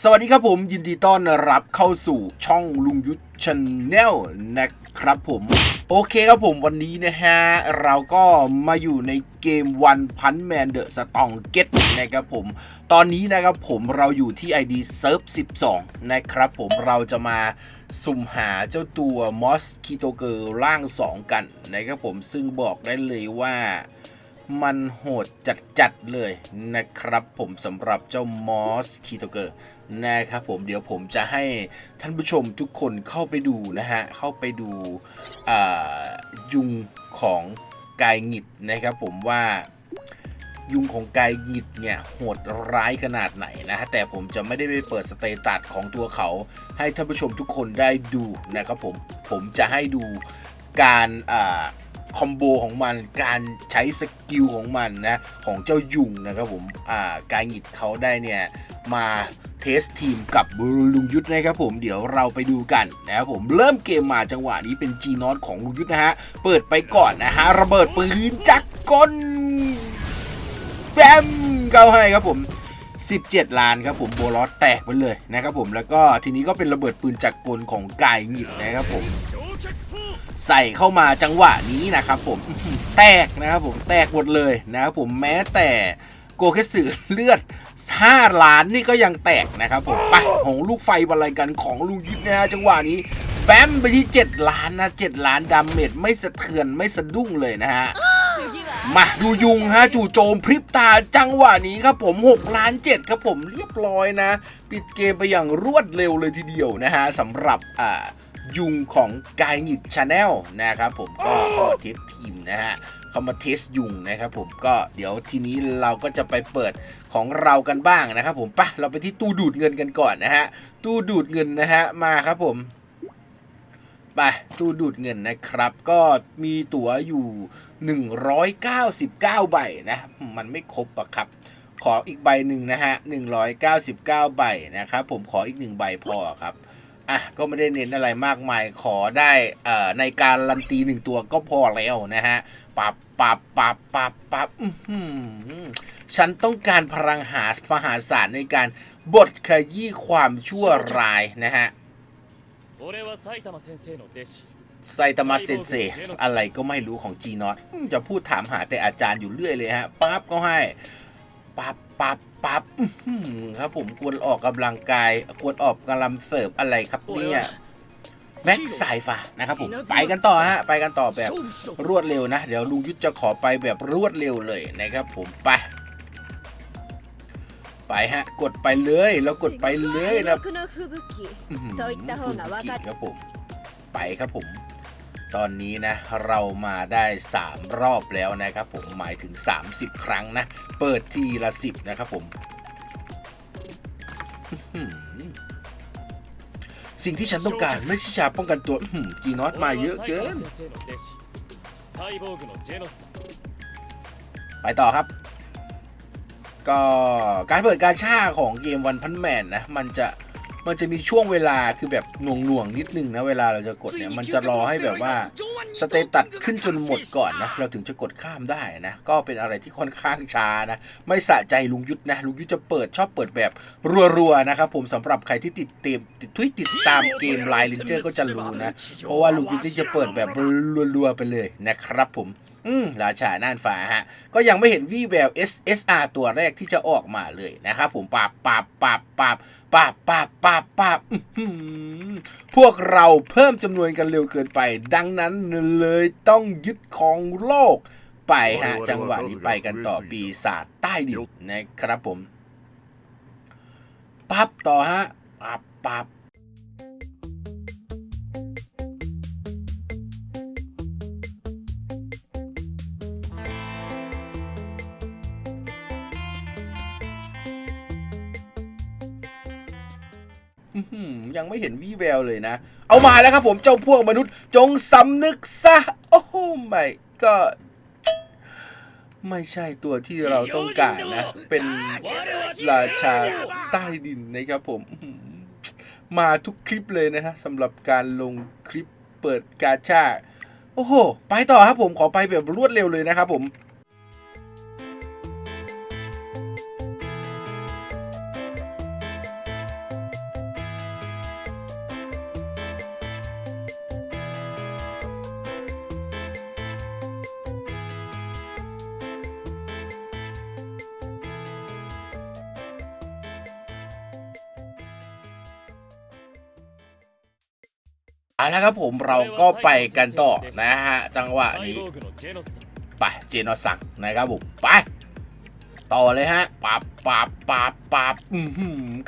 สวัสดีครับผมยินดีต้อนรับเข้าสู่ช่องลุงยุทธชาแนลนะครับผมโอเคครับผมวันนี้นะฮะ เราก็มาอยู่ในเกมวันพันแมนเดอะสตองเก็ตนะครับผม ตอนนี้นะครับผมเราอยู่ที่ ID s e r v 12 นะครับผมเราจะมาสุ่มหาเจ้าตัวมอสคิโตเกอร์ร่าง 2 กันนะครับผมซึ่งบอกได้เลยว่ามันโหดจัดๆเลยนะครับผมสำหรับเจ้ามอสคีโตเกอร์ นะครับผมเดี๋ยวผมจะให้ท่านผู้ชมทุกคนเข้าไปดูนะฮะ เข้าไปดูยุงของกายหงิดนะครับผมว่ายุงของกายหงิดเนี่ยโหดร้ายขนาดไหนนะฮะแต่ผมจะไม่ได้ไปเปิดสเตตัสของตัวเขา ให้ท่านผู้ชมทุกคนได้ดูนะครับผมผมจะให้ดูการอ่า คอมโบของมันการใช้สกิลของมันนะ ของเจ้ายุงนะครับผมอ่าการหงิดเขาได้เนี่ย มาเทสทีมกับลุงยุทธนะครับผมเดี๋ยวเราไปดูกันนะครับผมเริ่มเกมมาจังหวะนี้เป็น G นอตของลุงยุทธนะฮะ เปิดไปก่อนนะฮะ ระเบิดปืนจักรกลแบมเข้าให้ครับผม 17 ล้านครับผมโบลอสแตกไปเลยนะครับผมแล้วก็ทีนี้ก็เป็นระเบิดปืนจักรกลของกายหงิดนะครับผม ใส่เข้ามาจังหวะนี้นะครับผมแตกนะครับผมแตกหมดเลยนะครับผมแม้แต่โกเคสึเลือด 5 ล้านนี่ก็ยังแตกนะครับผมไปหงลูกไฟบรรลัยกันของลุงยุทธนะฮะจังหวะนี้แบมไปที่ 7 ล้านนะ 7 ล้านดาเมจไม่สะเทือนไม่สะดุ้งเลยนะฮะมาดูยุงฮะจู่โจมพริบตาจังหวะนี้ครับผม 6 ล้าน 7 ครับผมเรียบร้อยนะ ปิดเกมไปอย่างรวดเร็วเลยทีเดียวนะฮะสำหรับอ่า ยุงของกายหงิดชาแนลนะครับผมก็เข้ามาเทสทีมนะฮะเข้ามาเทสยุงนะครับผมก็เดี๋ยวทีนี้เราก็จะไปเปิดของเรากันบ้างนะครับผมปะเราไปที่ตู้ดูดเงินกันก่อนนะฮะตู้ดูดเงินนะฮะมาครับผมไปตู้ดูดเงินนะครับ ก็มีตั๋วอยู่ 199 ใบนะ มันไม่ครบอะครับ ขออีกใบหนึ่งนะฮะ 199 ใบนะครับผมขออีกหนึ่งใบพอครับ อะก็ไม่ได้เน้นอะไรมากมายขอได้ในการลันตีหนึ่งตัวก็พอแล้วนะฮะปับปับปับปับปับฉันต้องการพลังหาปหาศาลในการบทขยี้ความชั่วร้ายนะฮะไซตามะเซนเซอะไรก็ไม่รู้ของจีนอตจะพูดถามหาแต่อาจารย์อยู่เรื่อยเลยฮะปั๊บก็ให้ปับปั๊บ ปับ๊บครับผมควรออกกำลังกาย ควรออกกำลังเสริฟอะไรครับเนี่ยแม็กสายฟ้านะครับผมไปกันต่อฮะไปกันต่อแบบรวดเร็วนะ เดี๋ยวลุงยุทธจะขอไปแบบรวดเร็วเลยนะครับผมไปไปฮะ กดไปเลยเรากดไปเลยนะฟุบุกิครับผมไปครับผม ตอนนี้นะเรามาได้ 3 รอบแล้วนะครับผมหมายถึง 30 ครั้งนะ เปิดทีละ 10 นะครับผม สิ่งที่ฉันต้องการไม่ใช่ชาป้องกันตัวกีนอตมาเยอะเกิน ไปต่อครับก็การเปิดการชาของเกมวันพันแมนนะ มันจะ มันจะมีช่วงเวลาคือแบบหน่วงหน่วงๆนิดนึงนะเวลาเราจะกดเนี่ย มันจะรอให้แบบว่าสเตตัสขึ้นจนหมดก่อนนะ เราถึงจะกดข้ามได้นะ ก็เป็นอะไรที่ค่อนข้างช้านะ ไม่สะใจลุงยุทธนะ ลุงยุทธจะเปิดชอบเปิดแบบรัวๆนะครับผมสำหรับใครที่ติดเตมติดทวิตติดตามเกมไลน์ลินเจอร์ก็จะรู้นะ เพราะว่าลุงยุทธนี่จะเปิดแบบรัวๆไปเลยนะครับผม อืมราชาน่านฟ้าฮะ ก็ยังไม่เห็นวี่แวว SSR ตัวแรกที่จะออกมาเลยนะครับผมปราบปราบปราบปราบปราบปราบปราบปราบอื้อหือพวกเราเพิ่มจำนวนกันเร็วเกินไป ดังนั้นเลยต้องยึดของโลกไปฮะ จังหวะนี้ไปกันต่อปีศาจใต้ดินนะครับผม ปั๊บต่อฮะปั๊บปั๊บ ยังไม่เห็นวี่แววเลยนะ เอามาแล้วครับผมเจ้าพวกมนุษย์จงสำนึกซะ โอ้โหไม่ก็ไม่ใช่ตัวที่เราต้องการนะ เป็นราชาใต้ดินนะครับผม มาทุกคลิปเลยนะฮะสำหรับการลงคลิปเปิดกาชา โอ้โห ไปต่อครับผมขอไปแบบรวดเร็วเลยนะครับผม เอาละครับผมเราก็ไปกันต่อนะฮะจังหวะนี้ไปเจนอสังนะครับผมไป ต่อเลยฮะปราบปับปับปราม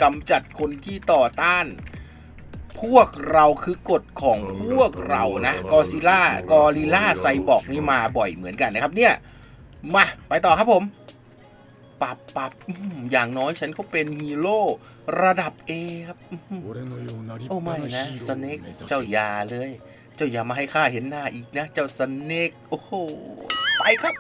กำจัดคนที่ต่อต้าน พวกเราคือกฎของพวกเรานะกอซิล่ากอริล่าไซบอกนี่มาบ่อยเหมือนกันนะครับเนี่ย มาไปต่อครับผม ปรับปรับอย่างน้อยฉันก็เป็นฮีโร่ระดับเอครับ โอ้ไม่นะสเนกเจ้ายาเลย เจ้ายามาให้ข้าเห็นหน้าอีกนะ เจ้าสเนกโอ้โห ไปครับ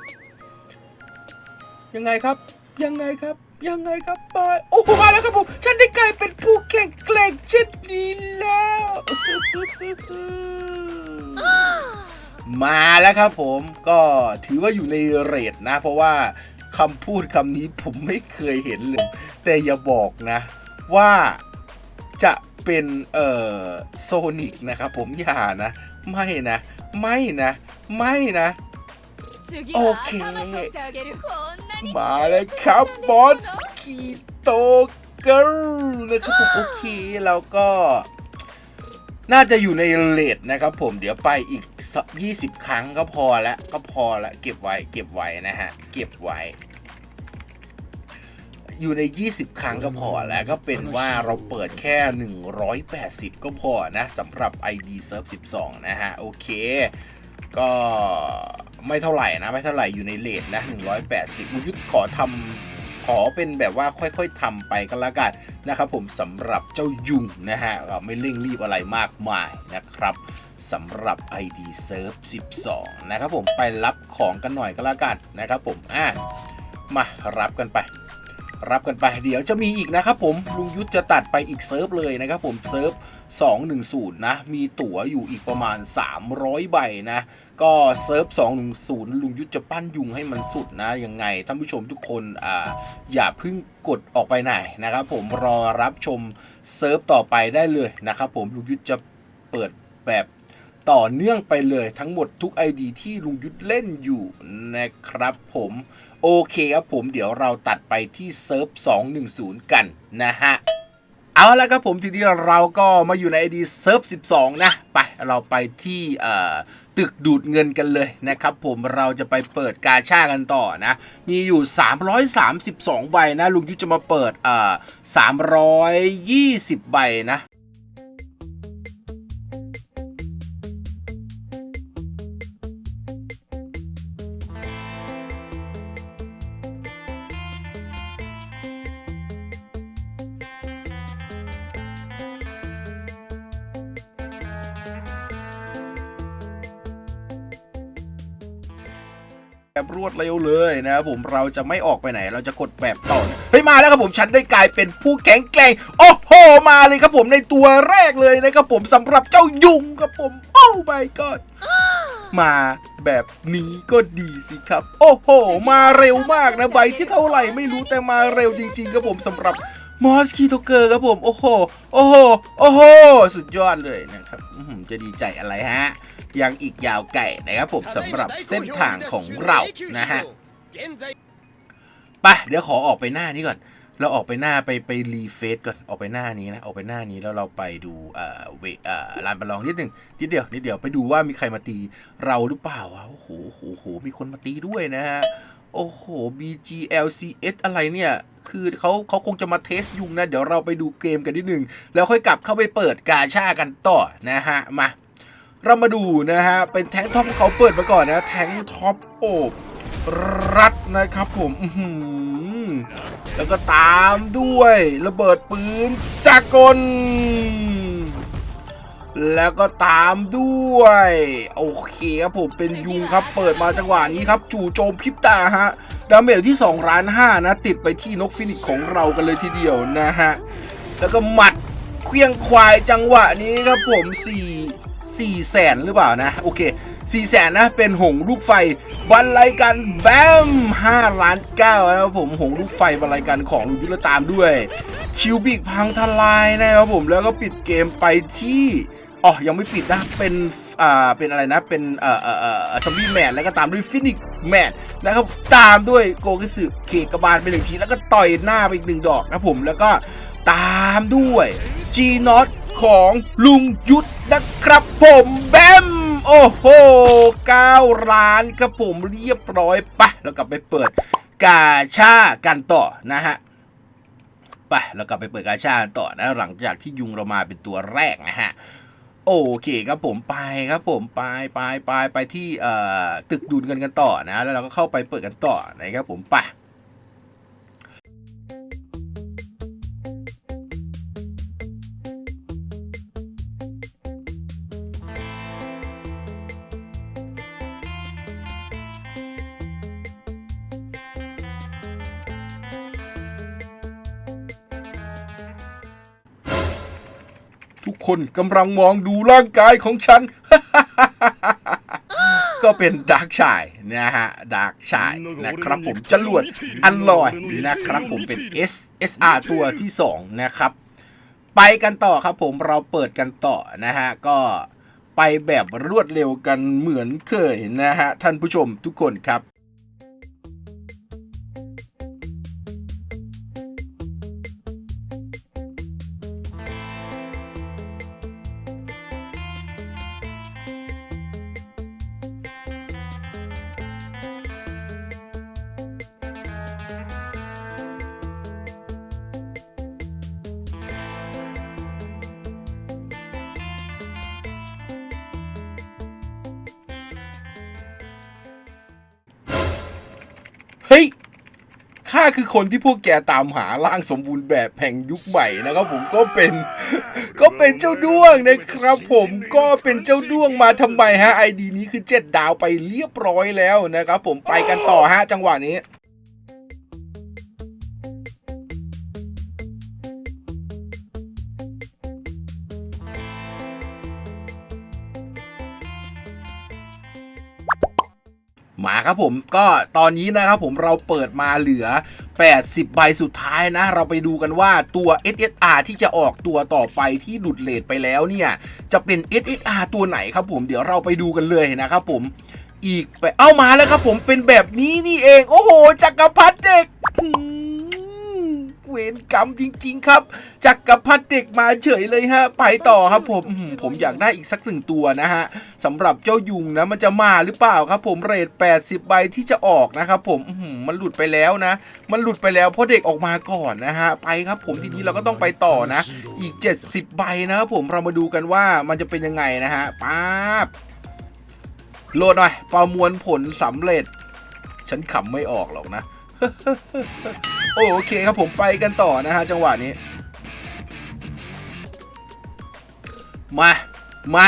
ยังไงครับ ยังไงครับ ยังไงครับไปโอ้โหมาแล้วครับผม ฉันได้กลายเป็นผู้แข่งแกล่งเช่นนี้แล้ว มาแล้วครับผม ก็ถือว่าอยู่ในเรทนะ เพราะว่า คำพูดคำนี้ผมไม่เคยเห็นเลย แต่อย่าบอกนะ ว่าจะเป็นเอ่อโซนิกนะครับผมอย่านะ ไม่นะ ไม่นะ ไม่นะโอเค มาแล้วครับบอสคีโตเกิลนะครับโอเคแล้วก็ น่าจะอยู่ในเลทนะครับผมเดี๋ยวไปอีก 20 ครั้งก็พอแล้วก็พอแล้วเก็บไว้เก็บไว้นะฮะ เก็บไว้ อยู่ใน 20 ครั้งก็พอแล้วก็เป็นว่าเราเปิดแค่ 180 ก็พอนะสำหรับ ID Serve 12 นะฮะ โอเค ก็ไม่เท่าไหร่นะ ไม่เท่าไหร่อยู่ในเลทนะ 180อุยุทธขอทำ ขอเป็นแบบว่าค่อยๆทำไปก็แล้วกันนะครับผมสำหรับเจ้ายุงนะฮะเราไม่เร่งรีบอะไรมากมายนะครับสำหรับ ID Serve 12 นะครับผมไปรับของกันหน่อยก็แล้วกันนะครับผมอะมารับกันไป รับกันไปเดี๋ยวจะมีอีกนะครับผมลุงยุทธจะตัดไปอีกเซิร์ฟเลยนะครับผมเซิร์ฟ 210 นะ มีตั๋วอยู่อีกประมาณ 300 ใบนะ ก็เซิร์ฟ 210 ลุงยุทธจะปั้นยุงให้มันสุดนะ ยังไงท่านผู้ชมทุกคนอ่าอย่าเพิ่งกดออกไปไหนนะครับผมรอรับชมเซิร์ฟต่อไปได้เลยนะครับผมลุงยุทธจะเปิดแบบต่อเนื่องไปเลยทั้งหมดทุก ID ที่ลุงยุทธเล่นอยู่นะครับผมโอเคครับผมเดี๋ยวเราตัดไปที่เซิร์ฟ 210 กันนะฮะ เอาละครับผมทีนี้เราก็มาอยู่ใน ID เซิร์ฟ12 นะ ไป เราไปที่ตึกดูดเงินกันเลยนะครับผมเราจะไปเปิดกาชากันต่อนะ มีอยู่ 332 ใบนะ ลุงยุทธจะมาเปิดเอ่อ320 ใบนะ แบบรวดเร็วเลยนะครับผมเราจะไม่ออกไปไหน เราจะกดแบบต่อเฮ้ยมาแล้วครับผมฉันได้กลายเป็นผู้แข็งแกร่งโอ้โหมาเลยครับผมในตัวแรกเลยนะครับผมสำหรับเจ้ายุงครับผมโอ้ my god มาแบบนี้ก็ดีสิครับ โอ้โห มาเร็วมากนะใบที่เท่าไหร่ไม่รู้แต่มาเร็วจริง ๆ ครับผมสำหรับ มอสคีโตเกอร์ครับผม โอ้โห โอ้โห โอ้โห สุดยอดเลยนะครับจะดีใจอะไรฮะ ยังอีกยาวไก่นะครับผมสำหรับเส้นทางของเรานะฮะไปเดี๋ยวขอออกไปหน้านี้ก่อน เราออกไปหน้าไปไปรีเฟซก่อน ออกไปหน้านี้นะ ออกไปหน้านี้แล้วเราไปดูเอ่อเวเอ่อลานประลองนิดหนึ่งนิดเดียวนิดเดียวไปดูว่ามีใครมาตีเราหรือเปล่าวะโอ้โหโอ้โหโอ้โหมีคนมาตีด้วยนะฮะ โอ้โห BGLCS อะไรเนี่ย คือเขาเขาคงจะมาเทสยุงนะ เดี๋ยวเราไปดูเกมกันนิดหนึ่ง แล้วค่อยกลับเข้าไปเปิดกาชากันต่อนะฮะ มา เรามาดูนะฮะ เป็นแทงท็อปเขาเปิดมาก่อนนะ แทงท็อปโอบรัดนะครับผมแล้วก็ตามด้วยระเบิดปืนจากกล แล้วก็ตามด้วย โอเคครับผมเป็นยุงครับเปิดมาจังหวะนี้ครับ จู่โจมพริบตาฮะดาเมจที่2ล้าน5นะ ติดไปที่นกฟินิกซ์ของเรากันเลยทีเดียวนะฮะ แล้วก็หมัดเคลี้ยงควายจังหวะนี้ครับผม4 4แสนหรือเปล่านะ โอเค4แสนนะ เป็นหงส์ลูกไฟบรรลัยกันแบม5ล้าน9นะครับผมหงส์ลูกไฟบรรลัยกันของลุงยุทธและตามด้วย คิวบิกพังทลายนะครับผมแล้วก็ปิดเกมไปที่ อ๋อ ยังไม่ปิดนะ เป็น อ่า เป็นอะไรนะ เป็นเอ่อเอ่อเอ่อซอมบี้แมนแล้วก็ตามด้วยฟินิกแมนนะครับ ตามด้วยโกกิสึเคกบาลไปหนึ่งทีแล้วก็ต่อยหน้าไปอีกหนึ่งดอกนะผม แล้วก็ตามด้วย G n o t โคของลุงยุทธนะครับผมแบมโอ้โห9ล้านครับผมเรียบร้อยปะแล้วกลับไปเปิดกาชากันต่อนะฮะไปแล้วกลับไปเปิดกาชาต่อนะหลังจากที่ยุงเรามาเป็นตัวแรกนะฮะ โอเคครับผมไปครับผมไปไปไปไปที่ตึกดูดเงินกันต่อนะ แล้วเราก็เข้าไปเปิดกันต่อนะครับผมไป คนกำลังมองดูร่างกายของฉัน ก็เป็นดาร์กชายนะฮะดาร์กชายนะครับผมจรวดอันลอยนะครับผมเป็น S SR ตัวที่ 2 นะครับ ไปกันต่อครับผมเราเปิดกันต่อนะฮะก็ไปแบบรวดเร็วกันเหมือนเคยนะฮะท่านผู้ชมทุกคนครับ ข้าคือคนที่พวกแกตามหาร่างสมบูรณ์แบบแห่งยุคใหม่นะครับผมก็เป็น ก็เป็นเจ้าด้วงนะครับผมก็เป็นเจ้าด้วงมาทำไมฮะไอดีนี้คือ7ดาวไปเรียบร้อยแล้วนะครับผมไปกันต่อฮะจังหวะนี้ ครับผมก็ตอนนี้นะครับผมเราเปิดมาเหลือ 80 ใบสุดท้ายนะ เราไปดูกันว่าตัว SSR ที่จะออกตัวต่อไปที่หลุดเลทไปแล้วเนี่ย จะเป็น SSR ตัวไหนครับผมเดี๋ยวเราไปดูกันเลยนะครับผมอีกไปเอามาแล้วครับผมเป็นแบบนี้นี่เอง โอ้โหจักรพรรดิเด็ก เวรกรรมจริง ๆ ครับจักรพรรดิเด็กมาเฉยเลยฮะ ไปต่อครับผมผมอยากได้อีกสักหนึ่งตัวนะฮะสำหรับเจ้ายุงนะมันจะมาหรือเปล่าครับ ผมเรท80 ใบที่จะออกนะครับผมมันหลุดไปแล้วนะ มันหลุดไปแล้วเพราะเด็กออกมาก่อนนะฮะไปครับผมทีนี้เราก็ต้องไปต่อนะ อีก 70 ใบนะครับผมเรามาดูกันว่ามันจะเป็นยังไงนะฮะป๊าบโหลดหน่อยประมวลผลสำเร็จ ฉันขำไม่ออกหรอกนะ โอเคครับผมไปกันต่อนะฮะจังหวะนี้ มา มา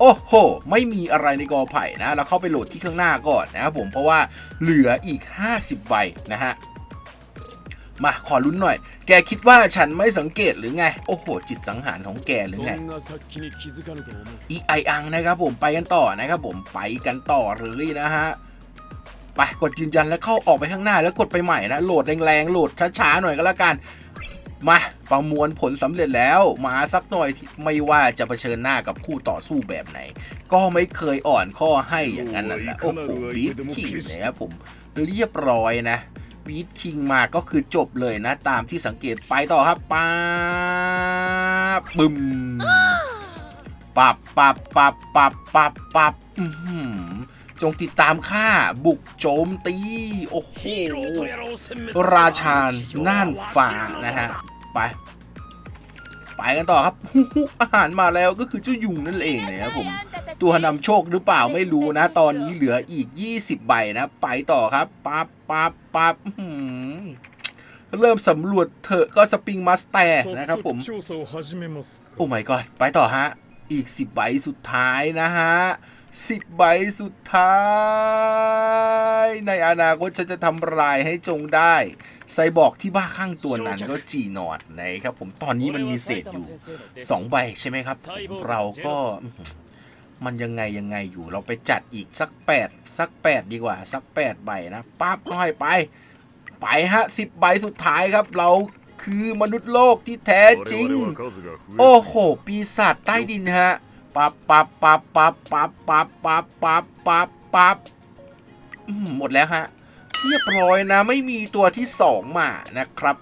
โอ้โห ไม่มีอะไรในกอไผ่นะ เราเข้าไปโหลดที่ข้างหน้าก่อนนะครับผม เพราะว่าเหลืออีก 50 ใบนะฮะ มาขอรุ้นหน่อย แกคิดว่าฉันไม่สังเกตหรือไง โอ้โห จิตสังหารของแกหรือไง อีไออังนะครับผม ไปกันต่อนะครับผม ไปกันต่อเลยนะฮะ ไปกดยืนยันแล้วเข้าออกไปข้างหน้าแล้วกดไปใหม่นะโหลดแรงๆโหลดช้าๆหน่อยก็แล้วกัน มาประมวลผลสำเร็จแล้ว มาสักหน่อยที่ไม่ว่าจะเผชิญหน้ากับคู่ต่อสู้แบบไหน ก็ไม่เคยอ่อนข้อให้อย่างนั้นนั่นแหละโอ้โหบีทคิงนะครับผมเรียบร้อยนะบีทคิงมาก็คือจบเลยนะ ตามที่สังเกตไปต่อครับป๊าบบึมปับปับปับปับปับปับอื้อหือ จงติดตามข้าบุกโจมตี โอ้โห ราชาน่านฟ้านะฮะ ไป ไปกันต่อครับ อาหารมาแล้วก็คือเจ้ายุงนั่นเองนะครับผม ตัวนำโชคหรือเปล่าไม่รู้นะ ตอนนี้เหลืออีก 20 ใบนะ ไปต่อครับปั๊บปั๊บปั๊บเริ่มสำรวจเถอะก็สปริงมาสเตอร์นะครับผม โอ้ไม่กอดไปต่อฮะ อีก 10 ใบสุดท้ายนะฮะ 10 ใบสุดท้าย ในอนาคตฉันจะทำลายให้จงได้ ไซบอร์กที่บ้าข้างตัวนั้นก็จีนอดนะครับผมตอนนี้มันมีเศษอยู่ 2 ใบใช่ไหมครับผมเราก็อื้อหือมันยังไงยังไงอยู่เราไปจัดอีกสัก 8 สัก 8 ดีกว่า สัก 8 ใบนะปั๊บก็ให้ไป ไปฮะ10ใบสุดท้ายครับ เราคือมนุษย์โลกที่แท้จริง โอ้โห ปีศาจใต้ดินฮะ ปับปับปับปับปับปับปับปับปับปับหมดแล้วฮะ เรียบร้อยนะ ไม่มีตัวที่สองมานะครับ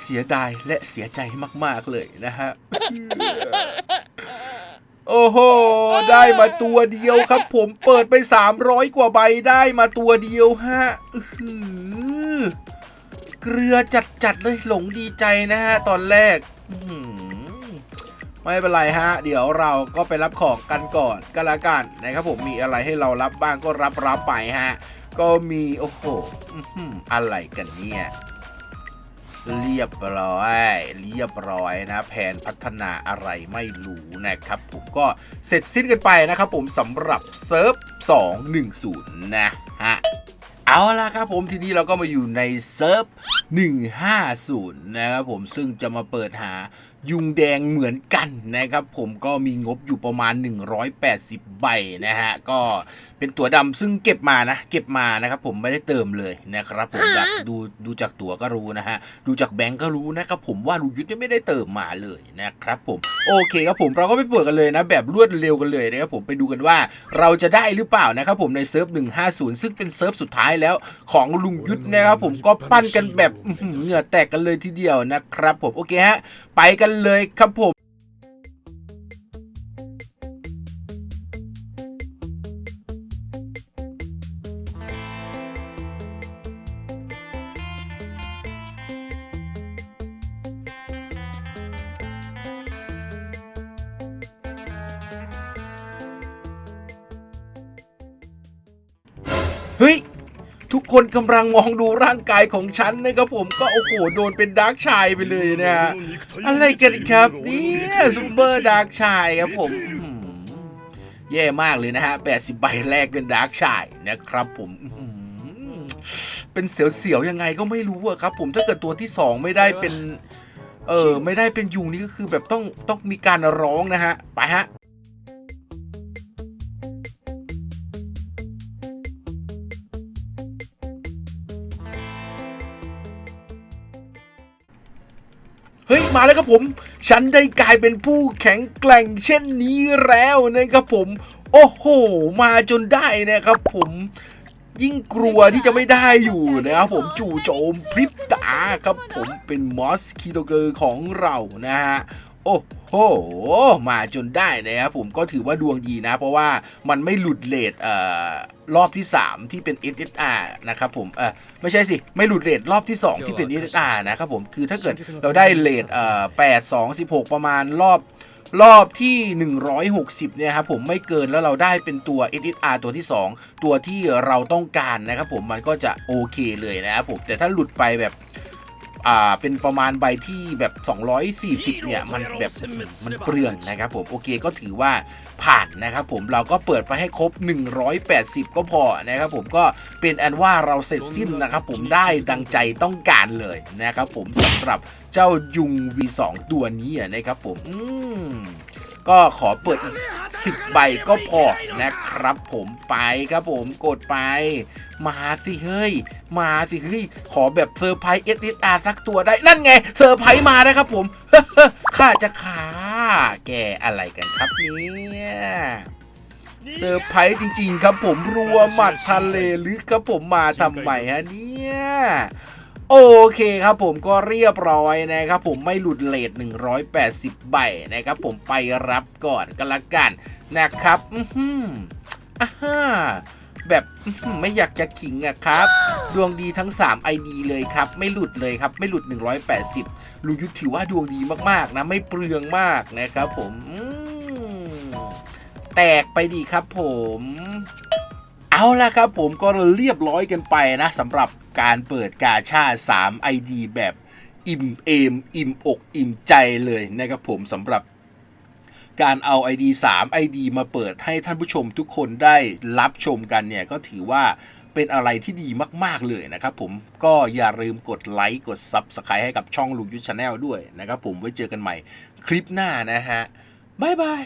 เสียดายและเสียใจมาก ๆ เลยนะฮะ โอ้โห ได้มาตัวเดียวครับ ผมเปิดไป 300 กว่าใบได้มาตัวเดียวฮะเกลือจัดๆเลยหลงดีใจนะฮะ ตอนแรก อื ไม่เป็นไรฮะ เดี๋ยวเราก็ไปรับของกันก่อนก็แล้วกันนะครับผมมีอะไรให้เรารับบ้างก็รับรับไปฮะ ก็มีโอ้โหอะไรกันเนี่ยเรียบร้อย เรียบร้อยนะ แผนพัฒนาอะไรไม่รู้นะครับ ผมก็เสร็จสิ้นกันไปนะครับผมสำหรับเซิร์ฟ 210 นะฮะเอาละครับผมทีนี้เราก็มาอยู่ในเซิร์ฟ 150 นะครับผมซึ่งจะมาเปิดหา ยุงแดงเหมือนกันนะครับ ผมก็มีงบอยู่ประมาณ 180 ใบนะฮะ ก็ เป็นตัวดำซึ่งเก็บมานะ เก็บมานะครับ ผมไม่ได้เติมเลยนะครับ ผมอยากดูดูจากตัวก็รู้นะฮะดูจากแบงก์ก็รู้นะครับผมว่าลุงยุทธเนี่ยไม่ได้เติมมาเลยนะครับ ผมโอเคครับผมเราก็ไปเปิดกันเลยนะ แบบรวดเร็วกันเลยนะครับผมไปดูกันว่าเราจะได้หรือเปล่านะครับ ผมในเซิร์ฟ150 ซึ่งเป็นเซิร์ฟสุดท้ายแล้วของลุงยุทธนะครับ ผมก็ปั้นกันแบบอื้อหือเหงื่อแตกกันเลยทีเดียวนะครับ ผมโอเคฮะไปกันเลยครับผม เฮ้ย ทุกคนกำลังมองดูร่างกายของฉันนะครับผมก็โอ้โหโดนเป็นดาร์กชายไปเลยนะอะไรกันครับเนี่ยซูเปอร์ดาร์กชายครับผมแย่มากเลยนะฮะ 80 ใบแรกเป็นดาร์กชายนะครับผมเป็นเสียวๆยังไงก็ไม่รู้อะครับผมถ้าเกิดตัวที่ 2 ไม่ได้เป็น เออไม่ได้เป็นยุงนี่ก็คือแบบต้องต้องมีการร้องนะฮะ ไปฮะ ฮ้ย มาแล้วครับผม ฉันได้กลายเป็นผู้แข็งแกร่งเช่นนี้แล้วนะครับผม โอ้โห มาจนได้นะครับผมยิ่งกลัวที่จะไม่ได้อยู่นะครับผมจู่โจมพริบตาครับผมเป็นมอสคิโตเกอร์ของเรานะฮะโอ้โหมาจนได้นะครับผมก็ถือว่าดวงดีนะ เพราะว่ามันไม่หลุดเลทเอ่อ รอบที่ 3 ที่เป็น SSR นะครับผมเออไม่ใช่สิ ไม่หลุดเลทรอบที่ 2 ที่เป็น SSR นะครับผม คือถ้าเกิดเราได้เลทเอ่อ8 2 16 ประมาณรอบรอบที่ 160 เนี่ยครับผมไม่เกินแล้วเราได้เป็นตัว SSR ตัวที่ 2 ตัวที่เราต้องการนะครับผมมันก็จะโอเคเลยนะครับผมแต่ถ้าหลุดไปแบบ อ่าเป็นประมาณใบที่แบบ 240 เนี่ยมันแบบมันเปลืองนะครับผมโอเคก็ถือว่าผ่านนะครับผมเราก็เปิดไปให้ครบ 180 ก็พอนะครับผมก็เป็นอันว่าเราเสร็จสิ้นนะครับผมได้ดังใจต้องการเลยนะครับผมสำหรับเจ้ายุง V2 ตัวนี้นะครับผมอืม ก็ขอเปิดอีก10ใบก็พอนะครับผมไปครับผมกดไป มาสิเฮ้ย มาสิเฮ้ย ขอแบบเซอร์ไพรส์เอสอาสักตัวได้ นั่นไงเซอร์ไพรส์มาแล้วครับผมข้าจะขาแกอะไรกันครับเนี่ยเซอร์ไพรส์จริง ๆ ครับผมรัวหมัดทะเลลึกครับผมมาทำไมฮะเนี่ย โอเคครับผมก็เรียบร้อยนะครับผมไม่หลุดเลท180 ใบนะครับผมไปรับก่อนก็แล้วกันนะครับอือหืออ่าฮะแบบไม่อยากจะขิงอะครับ ดวงดีทั้ง 3 ID เลยครับ ไม่หลุดเลยครับ ไม่หลุด 180ลุงยุทธถือว่าดวงดีมากๆ นะ ไม่เปลืองมากนะครับผมมแตกไปดีครับผม เอาละครับผมก็เรียบร้อยกันไปนะสำหรับการเปิดกาชา 3 ID แบบอิ่มเอม อิ่มอกอิ่มใจเลยนะครับผมสำหรับการเอา ID 3 ID มาเปิดให้ท่านผู้ชมทุกคนได้รับชมกันเนี่ย ก็ถือว่าเป็นอะไรที่ดีมาก ๆ เลยนะครับผมก็อย่าลืมกดไลค์กด Subscribe ให้กับช่องลุงยุทธชาแนลด้วยนะครับผมไว้เจอกันใหม่คลิปหน้านะฮะ บ๊ายบาย